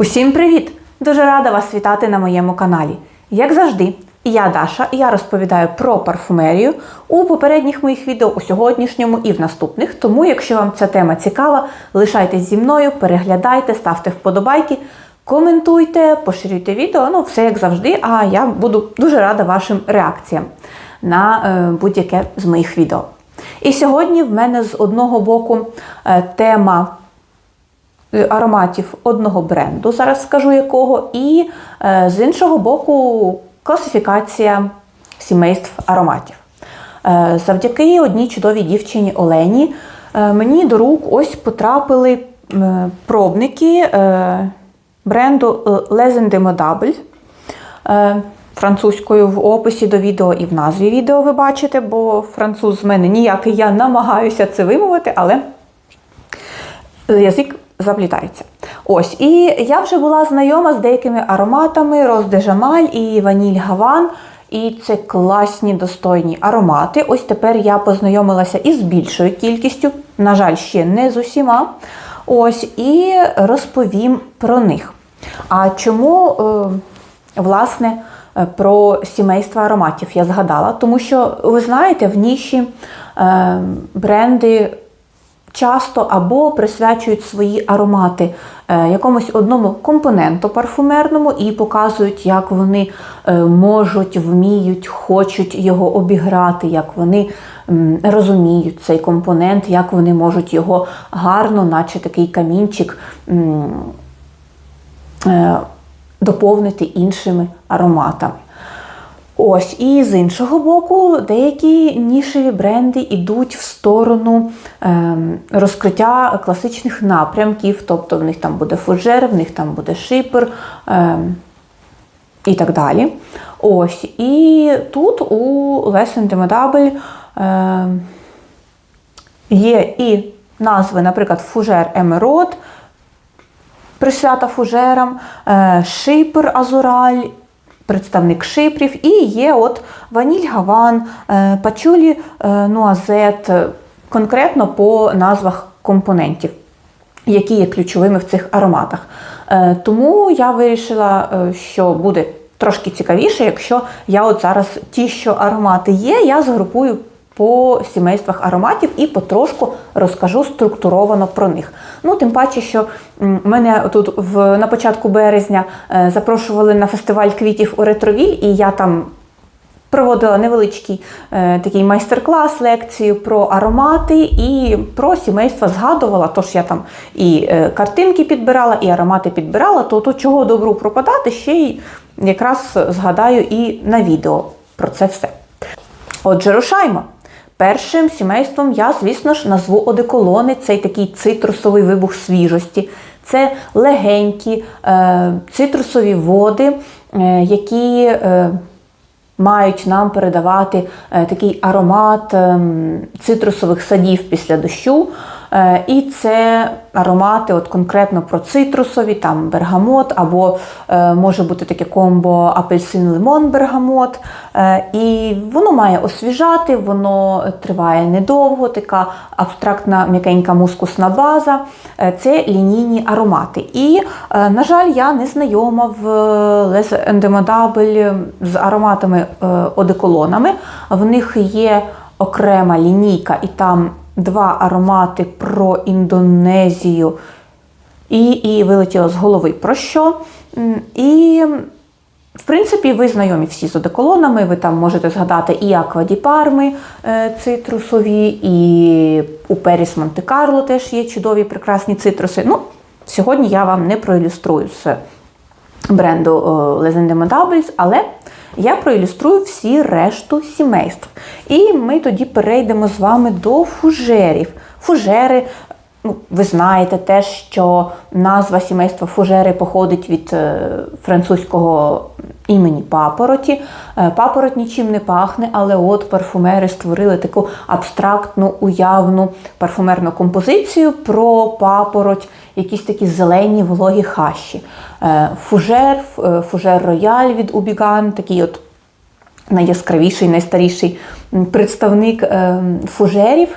Усім привіт! Дуже рада вас вітати на моєму каналі. Як завжди, я Даша, і я розповідаю про парфумерію у попередніх моїх відео, у сьогоднішньому і в наступних. Тому, якщо вам ця тема цікава, лишайтесь зі мною, переглядайте, ставте вподобайки, коментуйте, поширюйте відео. Ну, все як завжди. А я буду дуже рада вашим реакціям на е, будь-яке з моїх відео. І сьогодні в мене з одного боку е, тема ароматів одного бренду, зараз скажу якого, і е, з іншого боку класифікація сімейств ароматів. Е, Завдяки одній чудовій дівчині Олені е, мені до рук ось потрапили е, пробники е, бренду Les Indemodables. Е, Французькою в описі до відео і в назві відео ви бачите, бо француз з мене ніякий, я намагаюся це вимовити, але язик заплітається. Ось, і я вже була знайома з деякими ароматами Роз де і Ваніль Гаван. І це класні достойні аромати. Ось тепер я познайомилася із більшою кількістю, на жаль, ще не з усіма. Ось, і розповім про них. А чому, е, власне, е, про сімейство ароматів я згадала? Тому що, ви знаєте, в ніші е, бренди часто або присвячують свої аромати е, якомусь одному компоненту парфумерному і показують, як вони е, можуть, вміють, хочуть його обіграти, як вони розуміють цей компонент, як вони можуть його гарно, наче такий камінчик. е, Доповнити іншими ароматами. Ось, і з іншого боку, деякі нішеві бренди йдуть в сторону ем, розкриття класичних напрямків, тобто в них там буде фужер, в них там буде шипер ем, і так далі. Ось, і тут у Les Indemodables ем, є і назви, наприклад, фужер Емерод, присвята фужерам, е, шипер Азураль представник шипрів, і є от ваніль гаван, е, пачулі е, нуазет, е, конкретно по назвах компонентів, які є ключовими в цих ароматах. Тому я вирішила, що буде трошки цікавіше, якщо я от зараз ті, що аромати є, я згрупую по сімействах ароматів і потрошку розкажу структуровано про них. Ну, тим паче, що мене тут в, на початку березня е, запрошували на фестиваль квітів у Ретровіль, і я там проводила невеличкий е, такий майстер-клас, лекцію про аромати і про сімейства згадувала. Тож я там і е, картинки підбирала, і аромати підбирала, то, то чого добру пропадати, ще й якраз згадаю і на відео про це все. Отже, рушаймо. Першим сімейством я, звісно ж, назву одеколони, цей такий цитрусовий вибух свіжості. Це легенькі е, цитрусові води, е, які е, мають нам передавати е, такий аромат е, цитрусових садів після дощу. Е, І це аромати, от конкретно про цитрусові, там бергамот, або е, може бути таке комбо апельсин-лимон-бергамот. Е, І воно має освіжати, воно триває недовго, така абстрактна м'якенька мускусна база. Це лінійні аромати. І, на жаль, я не знайома в Les Endemodable з ароматами одеколонами. В них є окрема лінійка, і там два аромати про Індонезію. І, і вилетіло з голови про що. І, в принципі, ви знайомі всі з одеколонами, ви там можете згадати і Акваді Парми е, цитрусові, і у Періс Монте-Карло теж є чудові прекрасні цитруси. Ну, сьогодні я вам не проілюструю з бренду Les Indemodables, але я проілюструю всі решту сімейств. І ми тоді перейдемо з вами до фужерів. Фужери, ну, ви знаєте те, що назва сімейства фужери походить від е, французького імені папороті. Е, Папороть нічим не пахне, але от парфумери створили таку абстрактну, уявну парфумерну композицію про папороть, якісь такі зелені вологі хащі. Е, Фужер, е, фужер рояль від Убіган, такий от найяскравіший, найстаріший представник фужерів.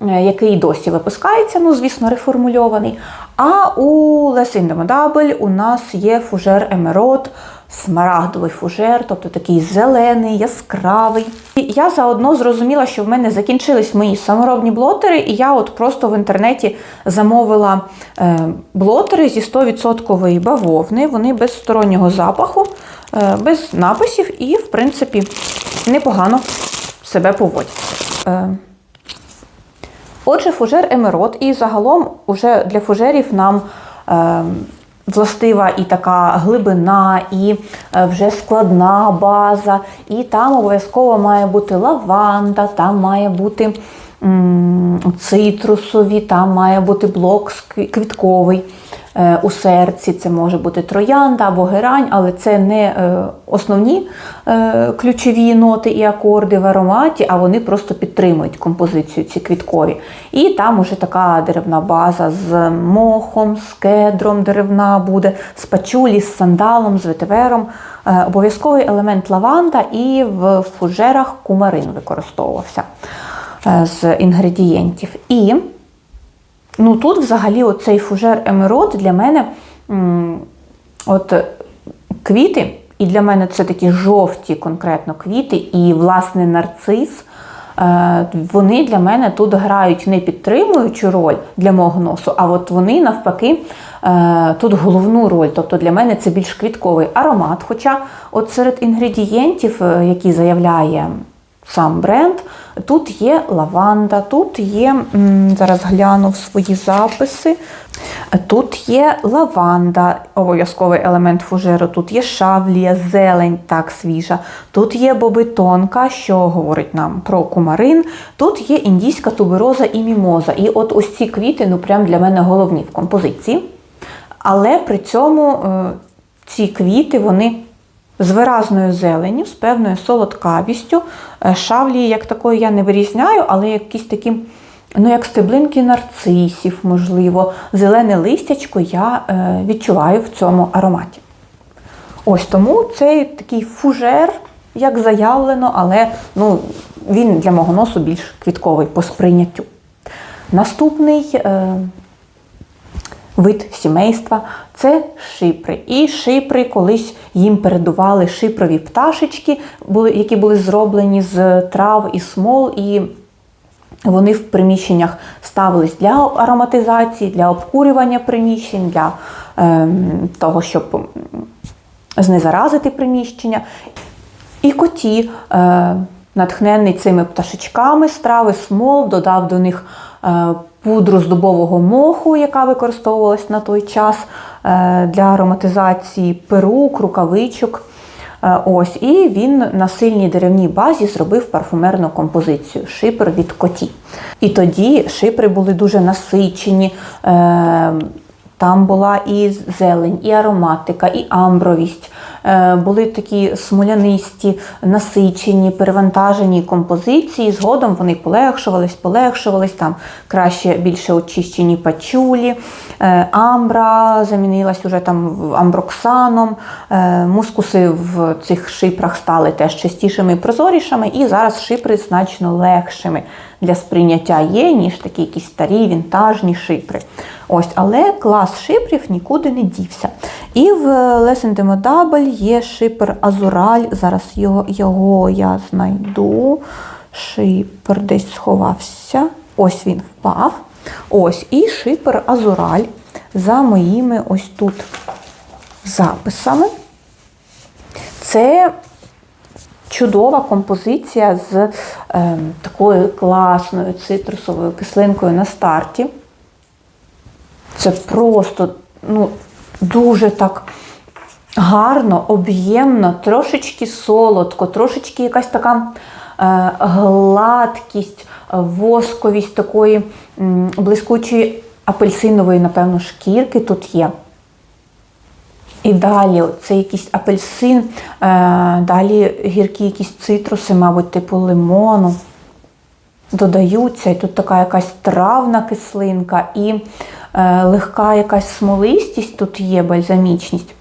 який досі випускається, ну, звісно, реформульований. А у Indomitable у нас є фужер Емерот, смарагдовий фужер, тобто такий зелений, яскравий. І я заодно зрозуміла, що в мене закінчились мої саморобні блотери, і я от просто в інтернеті замовила е, блотери зі 100% бавовни. Вони без стороннього запаху, е, без написів і, в принципі, непогано себе поводять. Е, Отже, фужер Емерот, і загалом уже для фужерів нам властива і така глибина, і е, вже складна база, і там обов'язково має бути лаванда, там має бути м, цитрусові, там має бути блок квітковий. Е, У серці це може бути троянда або герань, але це не е, основні е, ключові ноти і акорди в ароматі, а вони просто підтримують композицію ці квіткові. І там уже така деревна база з мохом, з кедром деревна буде, з пачулі, з сандалом, з ветивером. Обов'язковий елемент лаванда і в фужерах кумарин використовувався з інгредієнтів. І Ну тут взагалі оцей фужер Емерот для мене от квіти, і для мене це такі жовті конкретно квіти, і власне нарцис. е, Вони для мене тут грають не підтримуючу роль для мого носу, а от вони навпаки е, тут головну роль. Тобто для мене це більш квітковий аромат. Хоча от серед інгредієнтів, е, які заявляє сам бренд. Тут є лаванда, тут є, зараз гляну в свої записи. Тут є лаванда, обов'язковий елемент фужеру, тут є шавлія, зелень, так свіжа. Тут є бобитонка, що говорить нам про кумарин. Тут є індійська тубероза і мімоза. І от ось ці квіти, ну прям для мене головні в композиції. Але при цьому е, ці квіти, вони з виразною зеленню, з певною солодкавістю. Е, Шавлії, як такої, я не вирізняю, але якісь такі, ну, як стеблинки нарцисів, можливо, зелене листячко я е, відчуваю в цьому ароматі. Ось тому цей такий фужер, як заявлено, але ну, він для мого носу більш квітковий по сприйняттю. Наступний е, вид сімейства це шипри. І шипри колись їм передували шипрові пташечки, які були зроблені з трав і смол. і вони в приміщеннях ставились для ароматизації, для обкурювання приміщень, для ем, того, щоб знезаразити приміщення. І коті, е, натхнений цими пташечками страви, смол, додав до них е, пудру з дубового моху, яка використовувалась на той час е, для ароматизації перук, рукавичок. Е, Ось, і він на сильній деревній базі зробив парфумерну композицію шипр від коті. І тоді шипри були дуже насичені. Е, там була і зелень, і ароматика, і амбровість. Е, Були такі смолянисті, насичені, перевантажені композиції. Згодом вони полегшувались, полегшувались, там краще більше очищені пачулі. Е, Амбра замінилась уже там амброксаном. Е, Мускуси в цих шипрах стали теж чистішими і прозорішими, і зараз шипри значно легшими для сприйняття є, ніж такі якісь старі вінтажні шипри. Ось, але клас шипрів нікуди не дівся. І в Les Indomitable є шипр Азураль. Зараз його, його я знайду. Шипр десь сховався. Ось він впав. Ось, і шипр Азураль за моїми ось тут записами. Це чудова композиція з е, такою класною цитрусовою кислинкою на старті. Це просто ну, дуже так гарно, об'ємно, трошечки солодко, трошечки якась така е, гладкість, восковість такої м, блискучої апельсинової, напевно, шкірки тут є. І далі це якийсь апельсин, е, далі гіркі якісь цитруси, мабуть, типу лимону. Додаються, і тут така якась травна кислинка, і е, легка якась смолистість тут є, бальзамічність.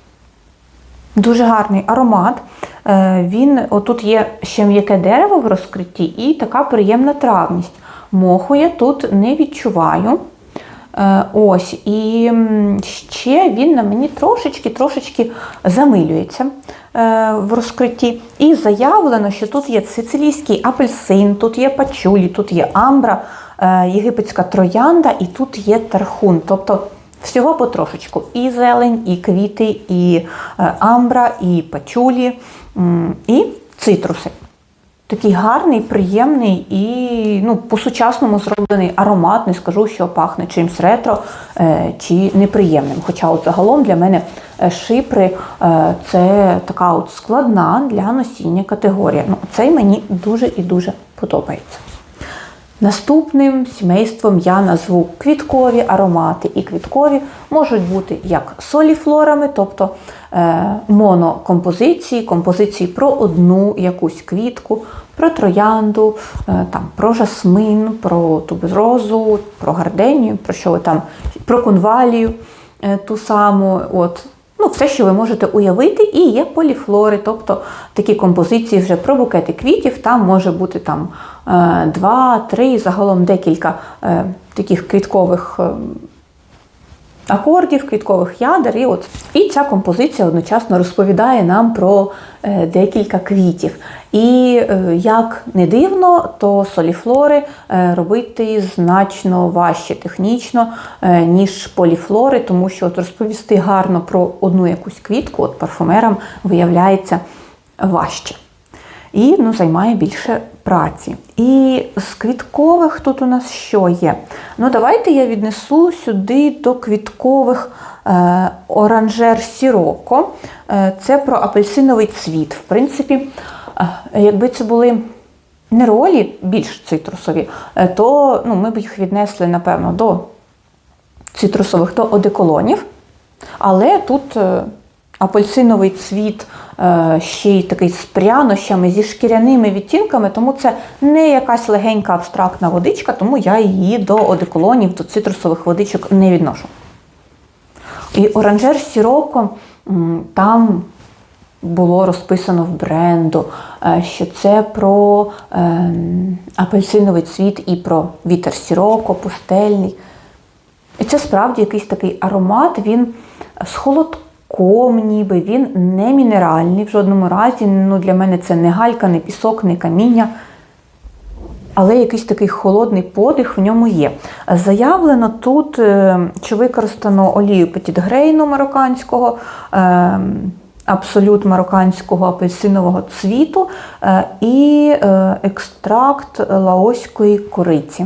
Дуже гарний аромат. Е, він, отут є ще м'яке дерево в розкритті і така приємна травність. моху я тут не відчуваю. Е, Ось, і ще він на мені трошечки-трошечки замилюється е, в розкритті. І заявлено, що тут є сицилійський апельсин, тут є пачулі, тут є амбра, єгипетська троянда і тут є тархун. Тобто всього потрошечку. І зелень, і квіти, і е, амбра, і пачулі, і цитруси. Такий гарний, приємний і ну, по-сучасному зроблений аромат. Не скажу, що пахне чимсь ретро е, чи неприємним. Хоча от загалом для мене е, шипри це така от складна для носіння категорія. Ну, цей мені дуже і дуже подобається. Наступним сімейством я назву квіткові аромати. І квіткові можуть бути як соліфлорами, тобто е, монокомпозиції, композиції про одну якусь квітку, про троянду, е, там, про жасмин, про туберозу, про гарденію, про що ви там, про конвалію е, ту саму. От. Ну, все, що ви можете уявити, і є поліфлори, тобто такі композиції вже про букети квітів. Там може бути там е, два, три, загалом декілька е, таких квіткових е, акордів, квіткових ядер. І, от, і ця композиція одночасно розповідає нам про е, декілька квітів. І е, як не дивно, то соліфлори е, робити значно важче технічно, ніж поліфлори, тому що от розповісти гарно про одну якусь квітку, от парфумерам виявляється важче. І ну, займає більше праці. І з квіткових тут у нас що є? Ну, давайте я віднесу сюди до квіткових е, оранжер Сіроко. Е, це про апельсиновий цвіт. В принципі, е, якби це були не ролі більш цитрусові, е, то ну, ми б їх віднесли, напевно, до цитрусових, до одеколонів. Але тут е, апельсиновий цвіт е, ще й такий з прянощами, зі шкіряними відтінками, тому це не якась легенька абстрактна водичка, тому я її до одеколонів, до цитрусових водичок не відношу. І оранжер Сіроко там було розписано в бренду, е, що це про е, апельсиновий цвіт і про вітер Сіроко, пустельний. І це справді якийсь такий аромат, він з холодком, ніби він не мінеральний в жодному разі. Ну, для мене це не галька, не пісок, не каміння. Але якийсь такий холодний подих в ньому є. Заявлено тут, е, що використано олію Петітгрейну марокканського, е, абсолют марокканського апельсинового цвіту е, і е, екстракт лаоської кориці.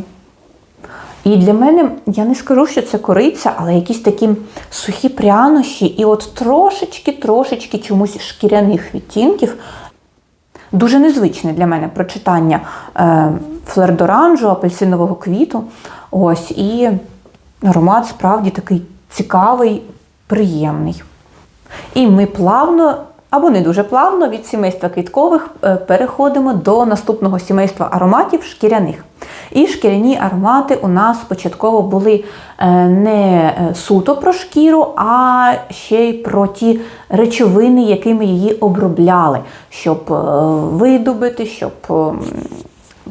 І для мене, я не скажу, що це кориця, але якісь такі сухі прянощі, і от трошечки-трошечки чомусь шкіряних відтінків. Дуже незвичне для мене прочитання е, флердоранжу, апельсинового квіту. Ось, і аромат справді такий цікавий, приємний. І ми плавно, або не дуже плавно, від сімейства квіткових е, переходимо до наступного сімейства ароматів шкіряних. І шкіряні аромати у нас початково були е, не е, суто про шкіру, а ще й про ті речовини, якими її обробляли, щоб видобити, щоб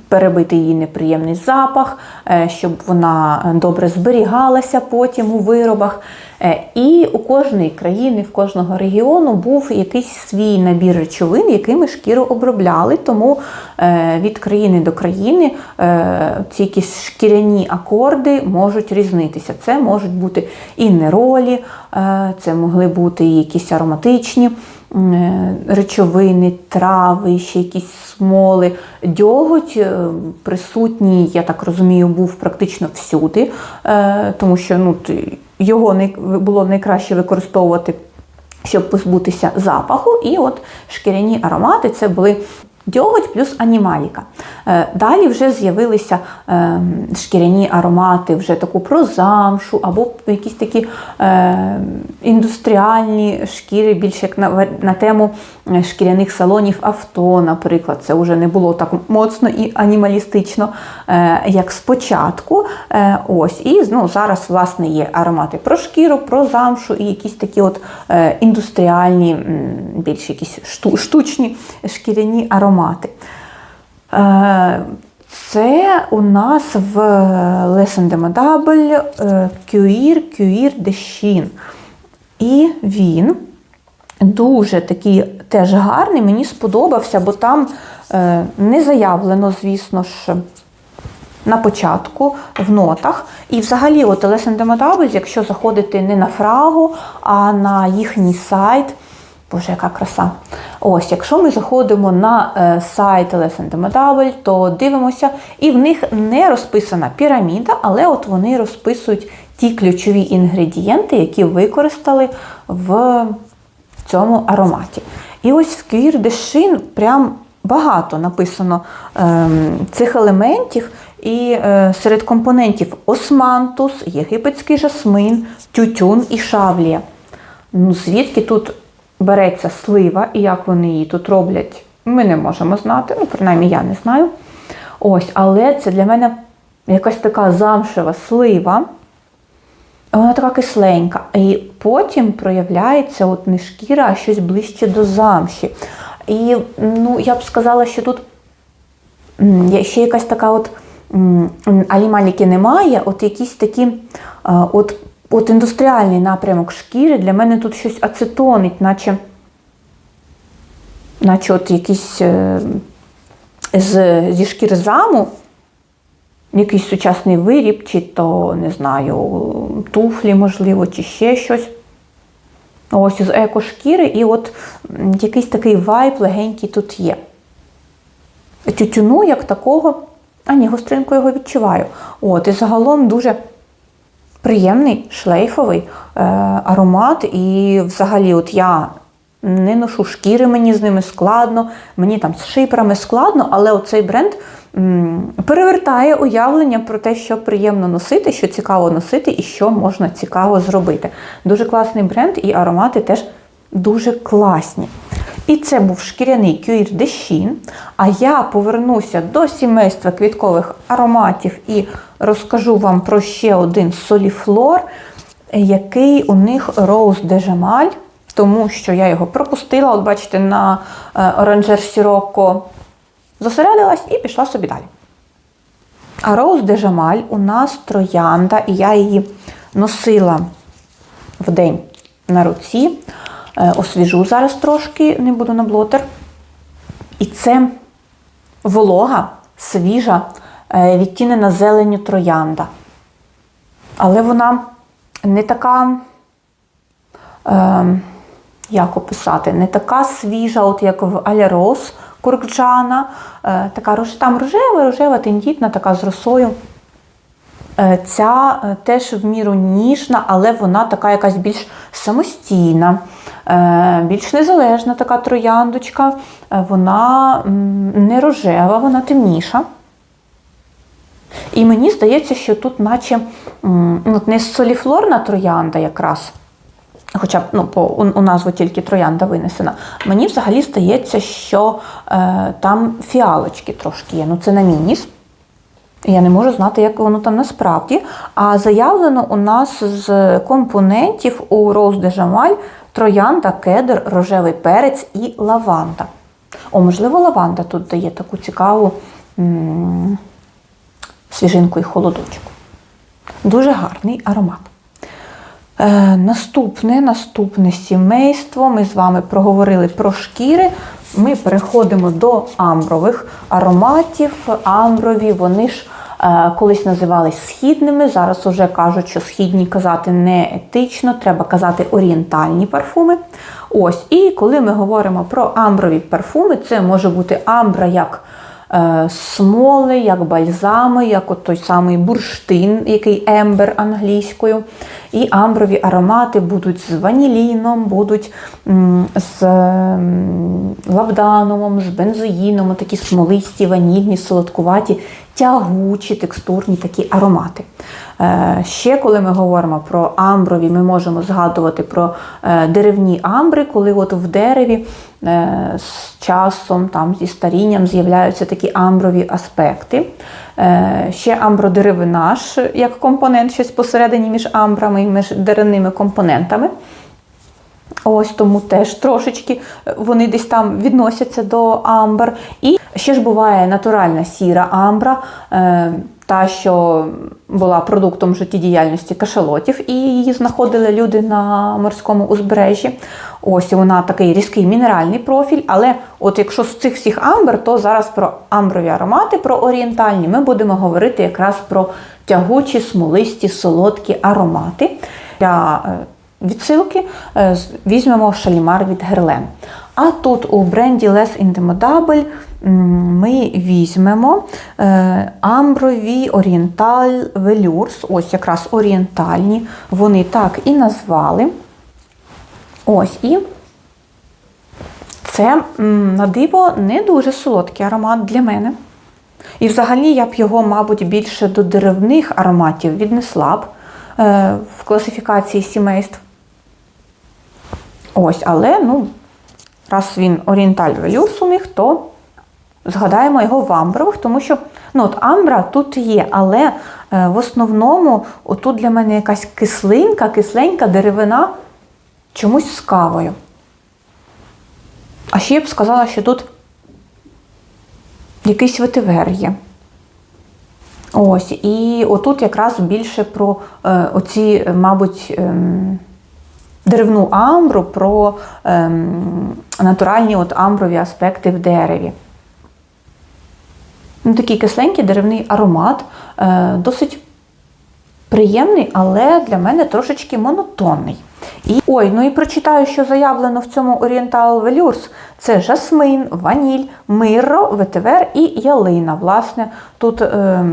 перебити її неприємний запах, е, щоб вона добре зберігалася потім у виробах. Е, І у кожної країни, в кожного регіону був якийсь свій набір речовин, якими шкіру обробляли. Тому е, від країни до країни е, ці якісь шкіряні акорди можуть різнитися. Це можуть бути і неролі, е, це могли бути якісь ароматичні е, речовини, трави, ще якісь смоли. Дьоготь е, присутній, я так розумію, був практично всюди, е, тому що ну, його було найкраще використовувати, щоб позбутися запаху. І от шкіряні аромати це були. Дьоготь плюс анімаліка. Е, Далі вже з'явилися е, шкіряні аромати, вже таку про замшу, або якісь такі е, індустріальні шкіри, більше як на, на тему шкіряних салонів авто, наприклад. Це вже не було так моцно і анімалістично, як спочатку. Ось, І ну, зараз, власне, є аромати про шкіру, про замшу і якісь такі от індустріальні, більш якісь штучні шкіряні аромати. Е, це у нас в Lesendemodable Cuir Cuir de Chine. І він дуже такий теж гарний, мені сподобався, бо там е, не заявлено, звісно ж, на початку в нотах. І взагалі, от Lesendemodable, якщо заходити не на фрагу, а на їхній сайт. Боже, яка краса. Ось, якщо ми заходимо на е, сайт Lesendemodable, то дивимося, і в них не розписана піраміда, але от вони розписують ті ключові інгредієнти, які використали в цьому ароматі. І ось в de Chine прям багато написано ем, цих елементів. І е, серед компонентів османтус, єгипетський жасмин, тютюн і шавлія. Ну, звідки тут береться слива і як вони її тут роблять, ми не можемо знати. Ну, принаймні, я не знаю. Ось, але це для мене якась така замшева слива. Вона така кисленька. І потім проявляється от не шкіра, а щось ближче до замші. І ну, я б сказала, що тут ще якась така от алімаліки немає, от якісь такі от, от індустріальний напрямок шкіри. Для мене тут щось ацетонить, наче, наче от якийсь е, з, зі шкіри заму якийсь сучасний виріб, чи то, не знаю, туфлі, можливо, чи ще щось. Ось з екошкіри, і от якийсь такий вайб легенький тут є. Тютюну, як такого, а ні, гостринку його відчуваю. От, і загалом дуже приємний шлейфовий е, аромат. І взагалі, от я не ношу шкіри, мені з ними складно, мені там з шиперами складно, але оцей бренд м, перевертає уявлення про те, що приємно носити, що цікаво носити і що можна цікаво зробити. Дуже класний бренд, і аромати теж дуже класні. І це був шкіряний Cuir de А я повернуся до сімейства квіткових ароматів і розкажу вам про ще один соліфлор, який у них de Jamal, тому що я його пропустила. От бачите, на е, оранжер Сіроко зосередилась і пішла собі далі. А de Jamal у нас троянда, і я її носила в день на руці. Е, Освіжу зараз трошки, не буду на блотер. І це волога, свіжа, е, відтінена зеленю троянда. Але вона не така, е, як описати, не така свіжа, от як в Алярос Куркджана. Така там рожева, рожева, тендітна, така з росою. Ця теж в міру ніжна, але вона така якась більш самостійна, більш незалежна така трояндочка. Е, Вона не рожева, вона темніша. І мені здається, що тут, наче ну, не соліфлорна троянда якраз. Хоча б ну, по, у, у назву тільки троянда винесена. Мені взагалі здається, що е, там фіалочки трошки є. Ну, це на мініс. Я не можу знати, як воно там насправді. А заявлено у нас з компонентів у Jamal троянда, кедр, рожевий перець і лаванда. О, можливо, лаванда тут дає таку цікаву м- свіжинку і холодочку. Дуже гарний аромат. Е, наступне, наступне сімейство. Ми з вами проговорили про шкіри. Ми переходимо до амбрових ароматів. Амброві, вони ж е, колись називались східними. Зараз уже кажуть, що східні казати не етично, треба казати орієнтальні парфуми. Ось, і коли ми говоримо про амброві парфуми, це може бути амбра як смоли, як бальзами, як от той самий бурштин, який ембер англійською. І амброві аромати будуть з ваніліном, будуть з лавданумом, з бензоїном, такі смолисті, ванільні, солодкуваті, тягучі, текстурні такі аромати. Е, Ще коли ми говоримо про амброві, ми можемо згадувати про е, деревні амбри, коли от в дереві е, з часом, там, зі старінням з'являються такі амброві аспекти. Е, Ще амбродеревина ж як компонент, щось посередині між амбрами і між деревними компонентами. Ось тому теж трошечки вони десь там відносяться до амбр. І Ще ж буває натуральна сіра амбра, е, та, що була продуктом життєдіяльності кашалотів, і її знаходили люди на морському узбережжі. Ось вона такий різкий мінеральний профіль. Але от якщо з цих всіх амбр, то зараз про амброві аромати, про орієнтальні, ми будемо говорити якраз про тягучі, смолисті, солодкі аромати. Для е, відсилки е, візьмемо шалімар від Герлен. А тут у бренді Less Intimidable ми візьмемо е, амброві Oriental Velours, ось якраз орієнтальні, вони так і назвали. Ось і це на диво не дуже солодкий аромат для мене. І взагалі я б його, мабуть, більше до деревних ароматів віднесла б е, в класифікації сімейств. Ось, але ну, раз він орієнталь велюрс у них, то згадаємо його в амбрових, тому що ну, от амбра тут є, але е, в основному отут для мене якась кислинка, кисленька деревина чомусь з кавою. А ще я б сказала, що тут якийсь ветивер є. Ось, і отут якраз більше про е, оці, е, мабуть, ем, деревну амбру, про ем, натуральні от амброві аспекти в дереві. Ну, такий кисленький деревний аромат, е, досить приємний, але для мене трошечки монотонний. І, ой, ну і прочитаю, що заявлено в цьому Oriental Velours. Це жасмин, ваніль, мирро, ветивер і ялина. Власне, тут е,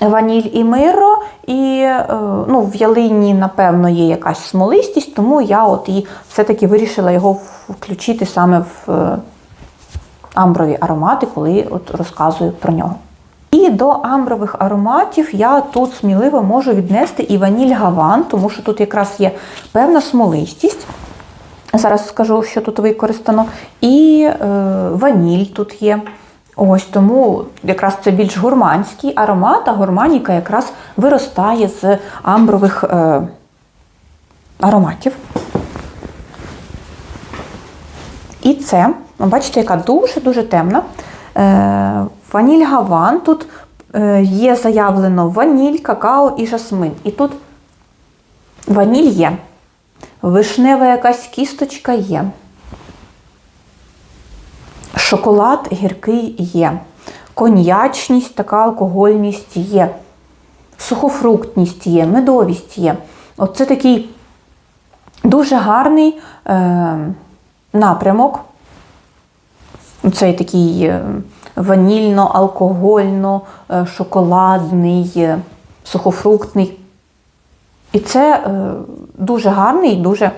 ваніль і мирро, і е, ну, в ялині, напевно, є якась смолистість, тому я от і все-таки вирішила його включити саме в е, амброві аромати, коли от розказую про нього. І до амбрових ароматів я тут сміливо можу віднести і ваніль гаван, тому що тут якраз є певна смолистість. Зараз скажу, що тут використано. І е, ваніль тут є. Ось тому якраз це більш гурманський аромат, а гурманіка якраз виростає з амбрових е, ароматів. І це, бачите, яка дуже-дуже темна. Е, ваніль гаван. Тут е, є заявлено ваніль, какао і жасмин. І тут ваніль є. Вишнева якась кісточка є. Шоколад гіркий є. Коньячність, така алкогольність є. Сухофруктність є, медовість є. Оце такий дуже гарний е, напрямок. Цей такий е, ванільно-алкогольно-шоколадний, е, сухофруктний. І це е, дуже гарний дуже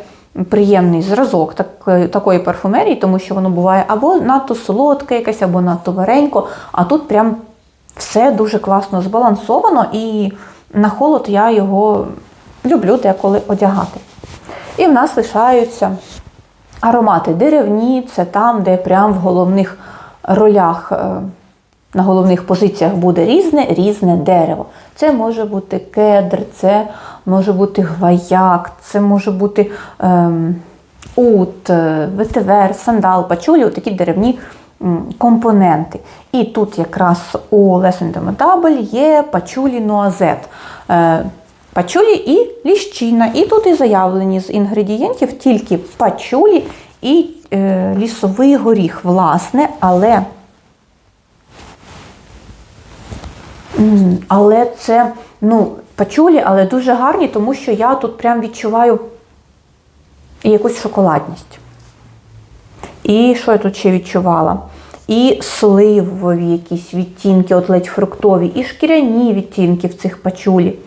приємний зразок так, такої парфумерії, тому що воно буває або надто солодке якесь, або надто варенько, а тут прям все дуже класно збалансовано, і на холод я його люблю деколи одягати. І в нас лишаються аромати деревні, це там, де прям в головних ролях, е, на головних позиціях буде різне, різне дерево. Це може бути кедр, це може бути гваяк, це може бути ем, ут, е, ветивер, сандал, пачулі, такі деревні компоненти. І тут якраз у Less Intimidable є пачулі нуазет. Пачулі і ліщина. І тут і заявлені з інгредієнтів тільки пачулі і е, лісовий горіх, власне, але, але це ну, пачулі, але дуже гарні, тому що я тут прям відчуваю якусь шоколадність. І що я тут ще відчувала? І сливові якісь відтінки, от ледь фруктові, і шкіряні відтінки в цих пачулі.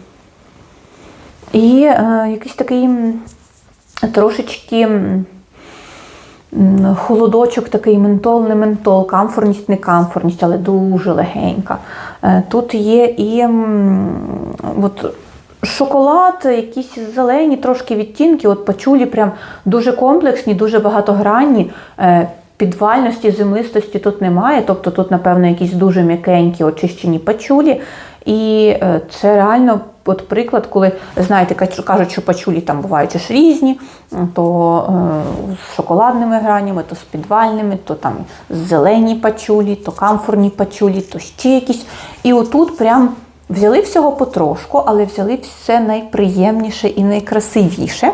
І е, якийсь такий трошечки холодочок, такий ментол, не ментол, камфорність, не камфорність, але дуже легенька. Е, тут є і от, шоколад, якісь зелені трошки відтінки, от пачулі прям дуже комплексні, дуже багатогранні. Е, Підвальності, землистості тут немає, тобто тут, напевно, якісь дуже м'якенькі очищені пачулі. І е, це реально от приклад, коли знаєте, кажуть- що пачулі там бувають ж різні, то е, з шоколадними гранями, то з підвальними, то там зелені пачулі, то камфорні пачулі, то ще якісь. І отут прям взяли всього потрошку, але взяли все найприємніше і найкрасивіше.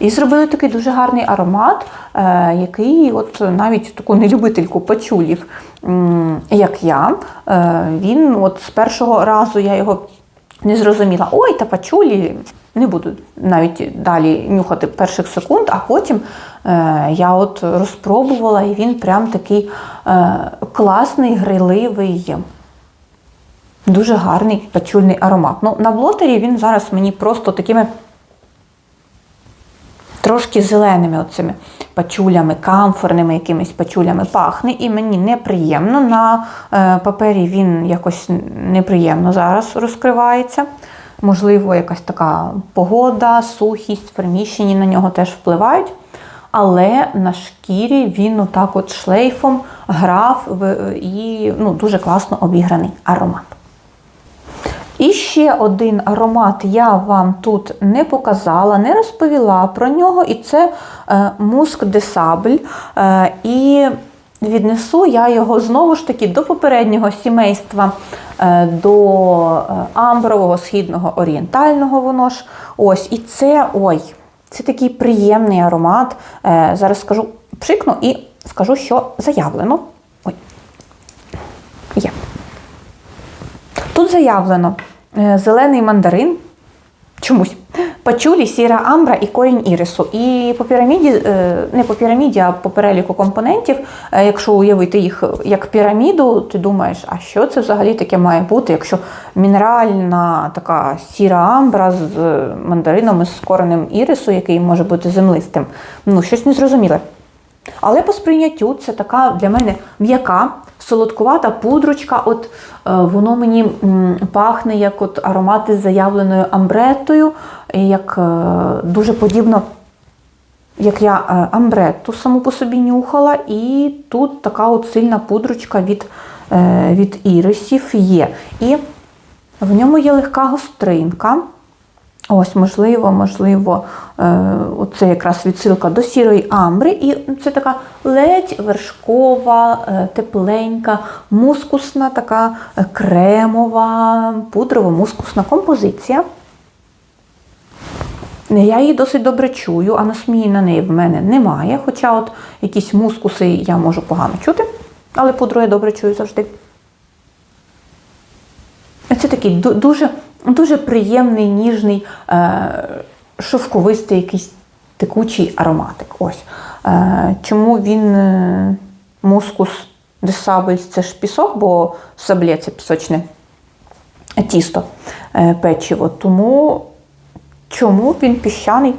І зробили такий дуже гарний аромат, е, який, от навіть таку нелюбительку пачулів, як я, е, він от з першого разу я його не зрозуміла. Ой, та пачулі. Не буду навіть далі нюхати перших секунд, а потім е, я от розпробувала, і він прям такий е, класний, гриливий. Дуже гарний пачульний аромат. Ну, на блотері він зараз мені просто такими трошки зеленими оцими пачулями, камфорними якимись пачулями пахне, і мені неприємно. На е, папері він якось неприємно зараз розкривається. Можливо, якась така погода, сухість, в приміщенні на нього теж впливають. Але на шкірі він отак от шлейфом грав і ну, дуже класно обіграний аромат. І ще один аромат я вам тут не показала, не розповіла про нього, і це е, муск де сабль. Е, і віднесу я його знову ж таки до попереднього сімейства, е, до амбрового, східного, орієнтального воно ж. Ось, і це ой, це такий приємний аромат. Зараз скажу, пшикну і скажу, що заявлено. Ой. Є. Тут заявлено е, зелений мандарин, чомусь, пачулі, сіра амбра і корінь ірису. І по піраміді, е, не по піраміді, а по переліку компонентів, е, якщо уявити їх як піраміду, ти думаєш, а що це взагалі таке має бути, якщо мінеральна така сіра амбра з мандарином і з коренем ірису, який може бути землистим. Ну, щось незрозуміле. Але по сприйняттю це така для мене м'яка, солодкувата пудрочка. От е, воно мені м, пахне як от аромати з заявленою амбретою, як е, дуже подібно, як я е, амбретту саму по собі нюхала, і тут така от сильна пудрочка від, е, від ірисів є. І в ньому є легка гостринка. Ось, можливо, можливо, е, це якраз відсилка до сірої амбри, і це така ледь вершкова, е, тепленька, мускусна, така е, кремова, пудрово-мускусна композиція. Я її досить добре чую, а насмії на неї в мене немає. Хоча от якісь мускуси я можу погано чути, але пудру я добре чую завжди. Це такий дуже, дуже приємний, ніжний, е, шовковистий якийсь текучий ароматик. Ось. Е, чому він е, мускус де сабельс це ж пісок, бо саблє це пісочне тісто, печиво. Тому чому він піщаний?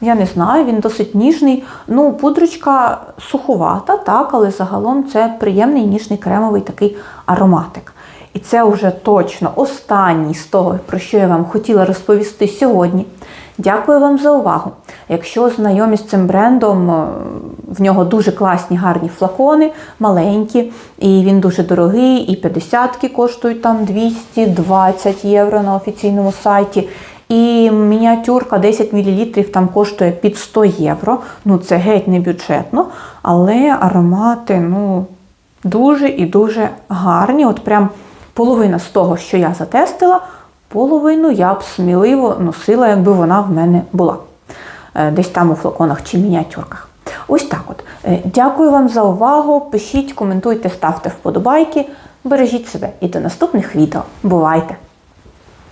Я не знаю, він досить ніжний. Ну, пудрочка суховата, так, але загалом це приємний ніжний кремовий такий ароматик. І це вже точно останній з того, про що я вам хотіла розповісти сьогодні. Дякую вам за увагу. Якщо знайомі з цим брендом, е, в нього дуже класні гарні флакони, маленькі, і він дуже дорогий, і 50-ки коштують там 220 євро на офіційному сайті. І мініатюрка 10 мл там коштує під 100 євро. Ну це геть не бюджетно, але аромати ну, дуже і дуже гарні. От прям половина з того, що я затестила, половину я б сміливо носила, якби вона в мене була. Е, Десь там у флаконах чи мініатюрках. Ось так от. Е, Дякую вам за увагу. Пишіть, коментуйте, ставте вподобайки. Бережіть себе і до наступних відео. Бувайте!